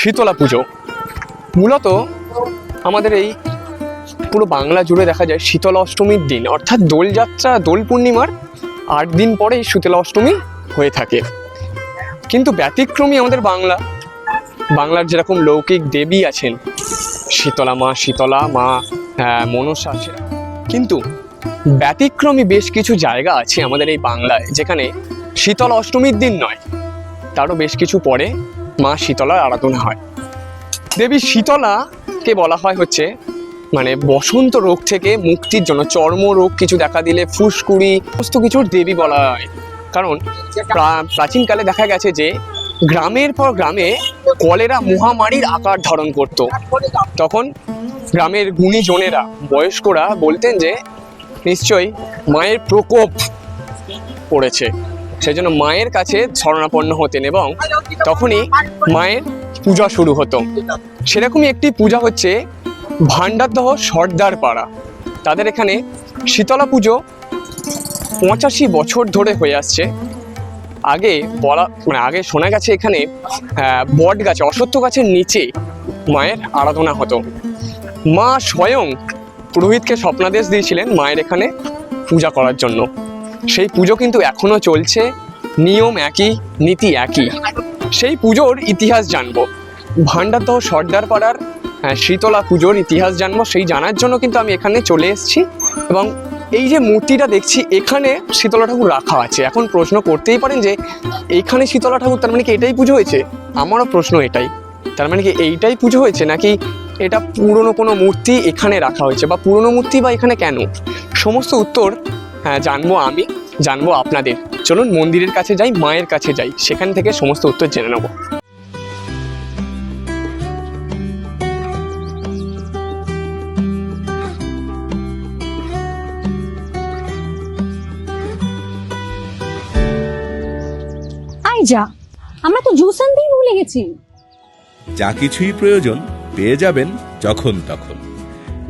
শীতলা পুজো। মূলত আমাদের এই পুরো বাংলা জুড়ে দেখা যায় শীতলা অষ্টমীর দিন। অর্থাৎ দোলযাত্রা দোল পূর্ণিমার আট দিন পরে এই শীতলা অষ্টমী হয়ে থাকে। কিন্তু ব্যতিক্রমী আমাদের বাংলা বাংলার যেরকম লৌকিক দেবী আছেন শীতলা মা শীতলা মা আহ, মনসা আছে কিন্তু ব্যতিক্রমী বেশ কিছু জায়গা আছে আমাদের এই বাংলায় যেখানে শীতল অষ্টমীর দিন নয় তারও বেশ কিছু পরে মা শীতলার আরাধনা হয়। দেবী শীতলাকে বলা হয় হচ্ছে মানে বসন্ত রোগ থেকে মুক্তির জন্য, চর্ম রোগ কিছু দেখা দিলে, ফুসকুড়ি, সমস্ত কিছুর দেবী বলা হয়। কারণ প্রাচীনকালে দেখা গেছে যে, গ্রামের পর গ্রামে কলেরা মহামারীর আকার ধারণ করত। তখন গ্রামের গুণীজনেরা, বয়স্করা বলতেন যে, নিশ্চয়ই মায়ের প্রকোপ পড়েছে। সেই জন্য মায়ের কাছে শরণাপন্ন হতেন এবং তখনই মায়ের পূজা শুরু হতো। সেরকমই একটি পূজা হচ্ছে ভান্ডারদহ সর্দার পাড়া। তাদের এখানে শীতলা পুজো পঁচাশি বছর ধরে হয়ে আসছে। আগে বলা মানে আগে শোনা গেছে এখানে বট গাছে, অশ্বত্থ গাছের নিচে মায়ের আরাধনা হতো। মা স্বয়ং পুরোহিতকে স্বপ্নাদেশ দিয়েছিলেন মায়ের এখানে পূজা করার জন্য। সেই পুজো কিন্তু এখনও চলছে নিয়ম একই নীতি একই। সেই পুজোর ইতিহাস জানব। ভান্ডারদহ সর্দার পাড়ার আহ, শীতলা পুজোর ইতিহাস জানব সেই জানার জন্য কিন্তু আমি এখানে চলে এসেছি। এবং এই যে মূর্তিটা দেখছি এখানে শীতলা ঠাকুর রাখা আছে। এখন প্রশ্ন করতেই পারেন যে এইখানে শীতলা ঠাকুর তার মানে কি এটাই পুজো হয়েছে? আমারও প্রশ্ন এটাই। তার মানে কি এইটাই পুজো হয়েছে নাকি এটা পুরনো কোনো মূর্তি এখানে রাখা হয়েছে? বা পুরনো মূর্তি বা এখানে কেন? সমস্ত উত্তর হ্যাঁ, জানব আমি জানব আপনাদের। চলুন মন্দিরের কাছে যাই মায়ের কাছে যাই সেখান থেকে সমস্ত উত্তর জেনে নেব। যা আমরা তো জুস আনতেই ভুলে গেছি। যা কিছুই প্রয়োজন পেয়ে যাবেন যখন তখন।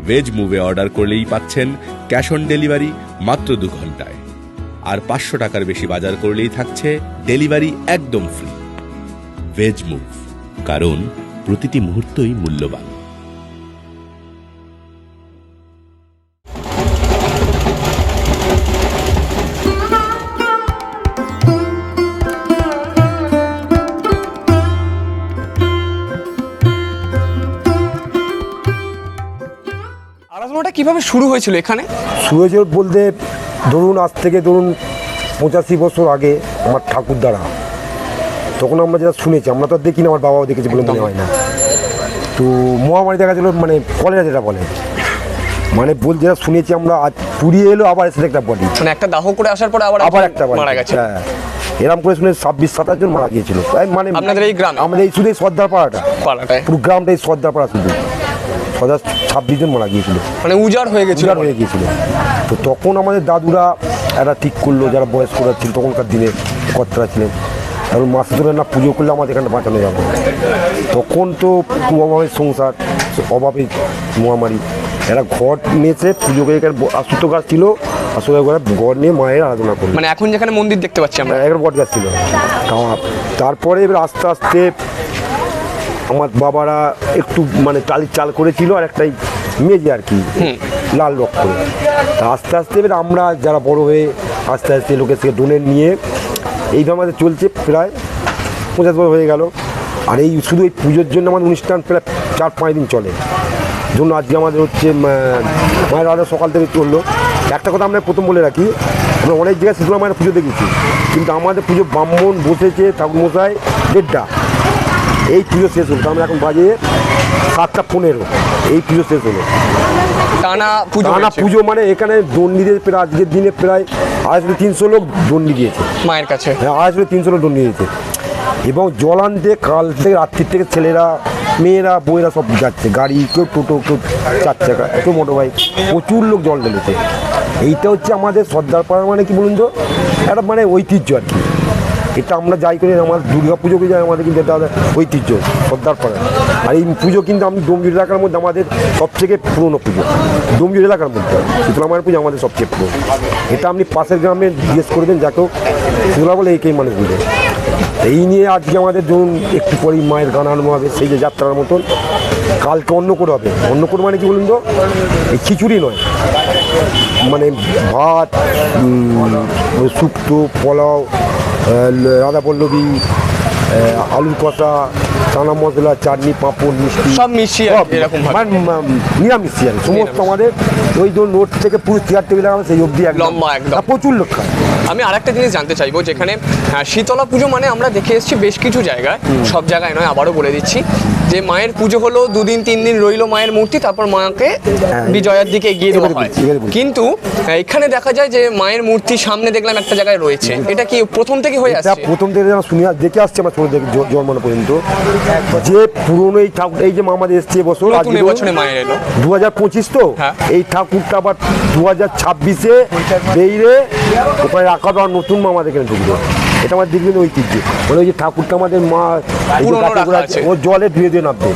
ভেজ মুভে অর্ডার করলেই পাচ্ছেন ক্যাশ অন ডেলিভারি মাত্র দু ঘন্টায়। আর পাঁচশো টাকার বেশি বাজার করলেই থাকছে ডেলিভারি একদম ফ্রি। ভেজ মুভ কারণ প্রতিটি মুহূর্তই মূল্যবান। আরাধনাটা কীভাবে শুরু হয়েছিল এখানে? শুরু হয়েছিল বলতে ধরুন আজ থেকে ধরুন পঁচাশি বছর আগে আমার ঠাকুর দ্বারা। তখন আমরা যেটা শুনেছি আমরা তো আর দেখি না আমার বাবাও দেখেছি বলে মনে হয় না। তো মহামারী দেখা গেলো মানে কলেরা যেটা বলে। মানে বল যেটা শুনেছি আমরা আজ পুড়িয়ে এলো আবার এসে একটা বডি মানে একটা দাহ করে আসার পরে আবার আবার একটা মারা গেছে। হ্যাঁ। এরকম করে শুনে ছাব্বিশ সাতাশ জন মারা গিয়েছিল। মানে আপনাদের এই গ্রাম? আমাদের এই শুধু এই সর্দার পাড়াটা। পাড়াটায়। পুরো গ্রামটা এই সর্দার পাড়া শুধু। সর্দার ছাব্বিশ জন মারা গিয়েছিল। মানে উজাড় হয়ে গেছিল। উজাড় হয়ে গিয়েছিল। তো তখন আমাদের দাদুরা একটা ঠিক করল যারা বয়স্করা ছিল তখনকার দিনে কর্তারা ছিলেন। কারণ মাস ধরে না পুজো করলে আমাদের এখানে বাঁচানো যাবে। তখন তো খুব অভাবের সংসার অভাবে মহামারী। এরা ঘর নিয়েছে পুজো করে আসুত গাছ ছিল আসলে ঘরে নিয়ে মায়ের আরাধনা করল। মানে এখন যেখানে মন্দির দেখতে পাচ্ছি আমরা। একটা বট গাছ ছিল। তারপরে এবার আস্তে আস্তে আমার বাবারা একটু মানে টালির চাল করেছিল আর একটাই মেজে আর কি লাল রক্ত। তা আস্তে আস্তে এবার আমরা যারা বড় হয়ে আস্তে আস্তে লোকের থেকে ডোনেট নিয়ে এইভাবে আমাদের চলছে প্রায় পঞ্চাশ বছর হয়ে গেল। আর এই শুধু এই পুজোর জন্য আমাদের অনুষ্ঠান প্রায় চার পাঁচ দিন চলে। জন্য আজকে আমাদের হচ্ছে মায়ের আলো সকাল থেকে চলল। একটা কথা আমরা প্রথম বলে রাখি আমরা অনেক জায়গায় শীতলা মায়ের পুজো দেখেছি। কিন্তু আমাদের পুজো ব্রাহ্মণ বসেছে ঠাকুর মশাই দেড়টা। এই পুজো শেষ হলো আমরা এখন বাজে সাতটা পনেরো। এই পুজো শেষ হলো টানা পুজো টানা পুজো মানে এখানে দণ্ডিদের প্রায় আজকের দিনে প্রায় আড়াইশো তিনশো লোক দণ্ডি দিয়েছে। মায়ের কাছে। হ্যাঁ আড়াইশো তিনশো লোক দণ্ডি দিয়েছে। এবং জল আনতে কাল থেকে রাত্রির থেকে ছেলেরা মেয়েরা বইয়েরা সব যাচ্ছে। গাড়ি কেউ টোটো কেউ চার চাকা কেউ মোটর বাইক। প্রচুর লোক জল ঢেলেছে। এইটা হচ্ছে আমাদের সর্দার পাড়ার মানে কি বলুন তো? একটা মানে ঐতিহ্য আর কি। এটা আমরা যাই করি আমার দুর্গা পুজোকে যাই আমাদের কিন্তু এটা ঐতিহ্য সর্দার পাড়া আর এই পুজো কিন্তু আমি ডোমজুর এলাকার মধ্যে আমাদের সবথেকে পুরনো পুজো। ডোমজুর এলাকার মধ্যে। শীতলা মায়ের পুজো আমাদের সবচেয়ে পুরনো। এটা আপনি পাশের গ্রামে জিজ্ঞেস করবেন যাকেও শীতলা বলে এইকেই মানুষ বুঝে। এই নিয়ে আজকে আমাদের ধরুন একটু পরেই মায়ের গান আনব হবে সেই যে যাত্রার মতন। কালকে অন্য করে হবে। অন্য করে মানে কি বলুন তো? এই খিচুড়ি নয়। মানে ভাত শুক্তো পোলাও আহ, রাধা পল্লবী আলুর কষা চানা মশলা চাটনি পাঁপড় মিষ্টি। সব মিশিয়ে এরকম ভাবে। মানে নিরামিষ আর সমস্ত আমাদের ওই ধরুন নোট থেকে পুরো চেয়ার টেবিল আমার সেই অবধি একদম। লম্বা একদম। প্রচুর লোক আমি আর একটা জিনিস জানতে চাইব যেখানে শীতলা পুজো মানে আমরা দেখে এসেছি বেশ কিছু জায়গায়। সব জায়গায় নয় আবারও বলে দিচ্ছি। যে মায়ের পুজো হলো দুদিন তিন দিন রইল মায়ের মূর্তি তারপর মাকে বিজয়ার দিকে এগিয়ে দেওয়া হয়। কিন্তু এখানে দেখা যায় যে মায়ের মূর্তি সামনে দেখলাম একটা জায়গায় রয়েছে। এটা কি প্রথম থেকে হয়ে আসছে? প্রথম থেকে যেন শুনে দেখে আসছে আমার ছোট জন্মানো পর্যন্ত। যে পুরনো এই ঠাকুর এই যে মামাদের এসছে এবছর নতুন এবছরে মায়ের এলো। দু হাজার পঁচিশ তো? হ্যাঁ। এই ঠাকুরটা আবার দু হাজার ছাব্বিশে বেরিয়ে ওখানে রাখা নতুন মামাদের এখানে ঢুকবে। এটা আমার দেখবেন ঐতিহ্য। মানে ওই যে ঠাকুরটা আমাদের মা। ও জলে ধুয়ে দিয়ে নামবে।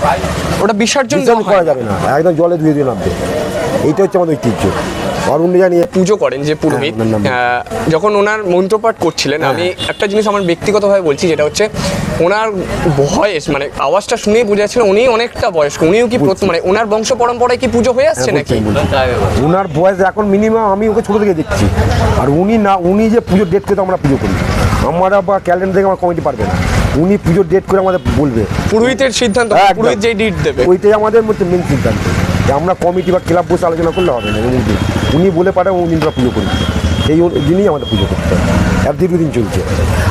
ওটা বিসর্জন হয়? করা যাবে না। একদম জলে ধুয়ে দিয়ে নামবে। এইটা হচ্ছে আমাদের ঐতিহ্য। আর জানিয়ে পুজো করেন যে পুরোহিত। হ্যাঁ, যখন ওনার মন্ত্রপাঠ করছিলেন আমি একটা জিনিস আমার ব্যক্তিগতভাবে বলছি যেটা হচ্ছে ওনার ভয়েস মানে আওয়াজটা শুনেই বোঝা যাচ্ছিল উনি অনেকটা বয়স্ক। উনিও কি প্রথম মানে ওনার বংশ পরম্পরায় কি পুজো হয়ে আসছে নাকি? ওনার বয়স এখন মিনিমাম আমি ওকে ছোটো থেকে দেখছি। আর উনি না উনি যে পুজোর ডেট আমরা পুজো করি। আমরা বা ক্যালেন্ডার থেকে আমার কমিটি পারবে না। উনি পুজোর ডেট করে আমাদের বলবে। পুরোহিতের সিদ্ধান্ত। পুরোহিত যেই ডিট দেবে। ওইটাই আমাদের মধ্যে মেন সিদ্ধান্ত। যে আমরা কমিটি বা ক্লাব বসে আলোচনা করলে হবে না উনি উনি বলে পাঠাবো উনি আমরা পুজো করি সেই দিনই আমাদের পুজো করতে হবে। এক দীর্ঘদিন চলছে।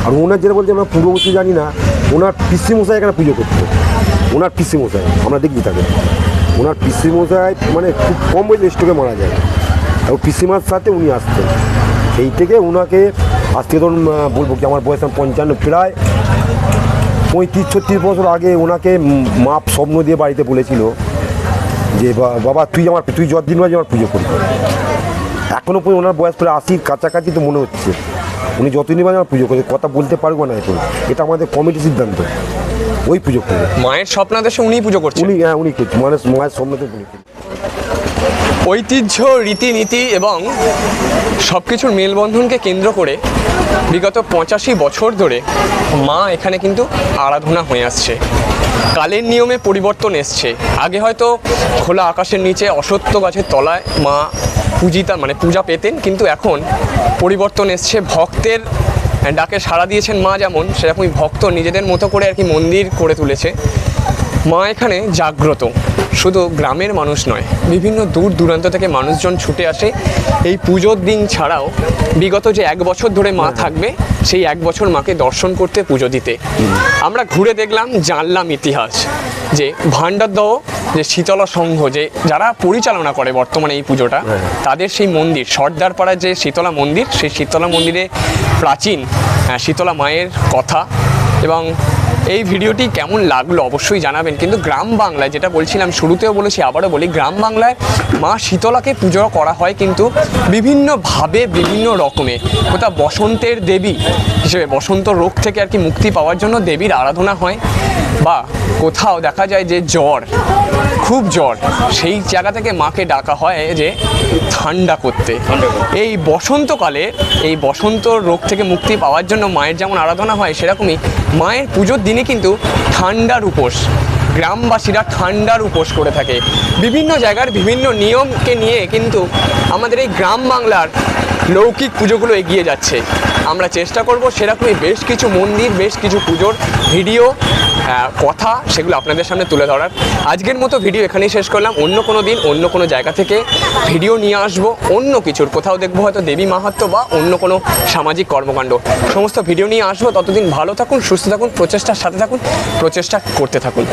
আর ওনার যেটা বলছে আমরা পূর্ববর্তী জানি না ওনার পিসি মশাই এখানে পুজো করতো। ওনার পিসি মশাই আমরা দেখি তাকে। ওনার পিসি মশাই মানে খুব কম বয়সে স্টোকে মারা যায়। আর পিসিমার সাথে উনি আসতেন। সেই থেকে ওনাকে আজকে ধরুন বলব কি আমার বয়স পঞ্চান্ন প্রায় পঁয়ত্রিশ ছত্রিশ বছর আগে ওনাকে মাপ স্বপ্ন দিয়ে বাড়িতে বলেছিল যে বাবা তুই আমার তুই যতদিন বাজে আমার পুজো করবি। এখনও পর্যন্ত ওনার বয়স প্রায় আশির কাছাকাছি তো মনে হচ্ছে। উনি যতদিন বাজে আমার পুজো করবে। কথা বলতে পারব না এখন। এটা আমাদের কমিটি সিদ্ধান্ত। ওই পুজো করবে। মায়ের স্বপ্ন স্বপ্নাদেশে উনিই পুজো করছে। উনি হ্যাঁ উনি করছে। মানে মায়ের স্বপ্নতে উনি। ঐতিহ্য, রীতিনীতি এবং সব কিছুর মেলবন্ধনকে কেন্দ্র করে বিগত পঁচাশি বছর ধরে মা এখানে কিন্তু আরাধনা হয়ে আসছে। কালের নিয়মে পরিবর্তন এসছে। আগে হয়তো খোলা আকাশের নিচে অসত্য গাছের তলায় মা পূজিতা মানে পূজা পেতেন, কিন্তু এখন পরিবর্তন এসছে। ভক্তের ডাকে সাড়া দিয়েছেন মা যেমন, সেরকমই ভক্ত নিজেদের মতো করে আর কি মন্দির করে তুলেছে। মা এখানে জাগ্রত। শুধু গ্রামের মানুষ নয় বিভিন্ন দূর দূরান্ত থেকে মানুষজন ছুটে আসে। এই পুজোর দিন ছাড়াও বিগত যে এক বছর ধরে মা থাকবে সেই এক বছর মাকে দর্শন করতে পুজো দিতে। আমরা ঘুরে দেখলাম জানলাম ইতিহাস যে ভাণ্ডারদহ যে শীতলা সংঘ যে যারা পরিচালনা করে বর্তমানে এই পুজোটা তাদের সেই মন্দির সর্দার পাড়ার যে শীতলা মন্দির সেই শীতলা মন্দিরে প্রাচীন শীতলা মায়ের কথা এবং এই ভিডিওটি কেমন লাগল অবশ্যই জানাবেন। কিন্তু গ্রাম বাংলায় যেটা বলছিলাম শুরুতেও বলেছি আবারও বলি গ্রাম বাংলায় মা শীতলাকে পুজো করা হয় কিন্তু বিভিন্নভাবে বিভিন্ন রকমে। কোথাও বসন্তের দেবী হিসেবে বসন্ত রোগ থেকে আর কি মুক্তি পাওয়ার জন্য দেবীর আরাধনা হয় বা কোথাও দেখা যায় যে জ্বর খুব জ্বর সেই জায়গা থেকে মাকে ডাকা হয় যে ঠান্ডা করতে। এই বসন্তকালে এই বসন্ত রোগ থেকে মুক্তি পাওয়ার জন্য মায়ের যেমন আরাধনা হয় সেরকমই মায়ের পুজোর দিনে কিন্তু ঠান্ডার উপোস। গ্রামবাসীরা ঠান্ডার উপোস করে থাকে। বিভিন্ন জায়গার বিভিন্ন নিয়মকে নিয়ে কিন্তু আমাদের এই গ্রাম বাংলার লৌকিক পুজোগুলো এগিয়ে যাচ্ছে। আমরা চেষ্টা করব সেরকমই বেশ কিছু মন্দির, বেশ কিছু পুজোর ভিডিও কথা সেগুলো আপনাদের সামনে তুলে ধরার। আজকের মতো ভিডিও এখানেই শেষ করলাম। অন্য কোনো দিন, অন্য কোনো জায়গা থেকে ভিডিও নিয়ে আসব। অন্য কিছুর কোথাও দেখব হয়তো দেবী মাহাত্ম বা অন্য কোনো সামাজিক কর্মকাণ্ড। সমস্ত ভিডিও নিয়ে আসব। ততদিন ভালো থাকুন, সুস্থ থাকুন, প্রচেষ্টার সাথে থাকুন, প্রচেষ্টা করতে থাকুন।